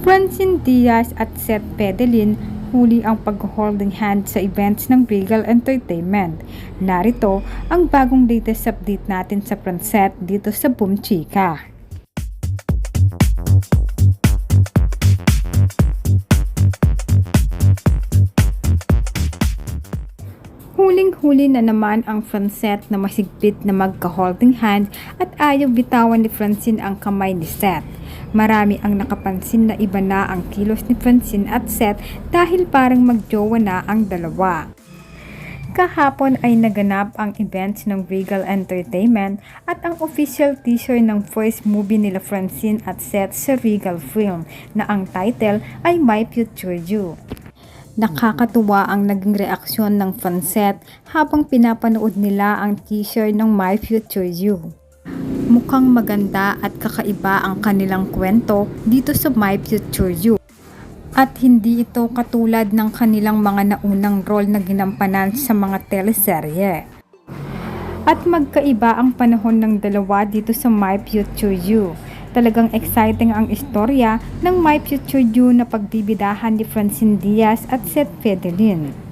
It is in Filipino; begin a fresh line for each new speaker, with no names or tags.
Francine Diaz at Seth Pedelin huli ang pag-holding hand sa events ng Regal Entertainment. Narito ang bagong latest update natin sa Francet dito sa Boom Chica. Huling-huli na naman ang Francet na masigpit na magka-holding hand at ayaw bitawan ni Francine ang kamay ni Seth. Marami ang nakapansin na iba na ang kilos ni Francine at Seth dahil parang magjowa na ang dalawa. Kahapon ay naganap ang events ng Regal Entertainment at ang official teaser ng first movie nila Francine at Seth sa Regal Film na ang title ay My Future You. Nakakatuwa ang naging reaksyon ng fanset habang pinapanood nila ang teaser ng My Future You. Mukhang maganda at kakaiba ang kanilang kwento dito sa My Future You. At hindi ito katulad ng kanilang mga naunang role na ginampanan sa mga teleserye. At magkaiba ang panahon ng dalawa dito sa My Future You. Talagang exciting ang istorya ng My Future You na pagbibidahan ni Francine Diaz at Seth Fedelin.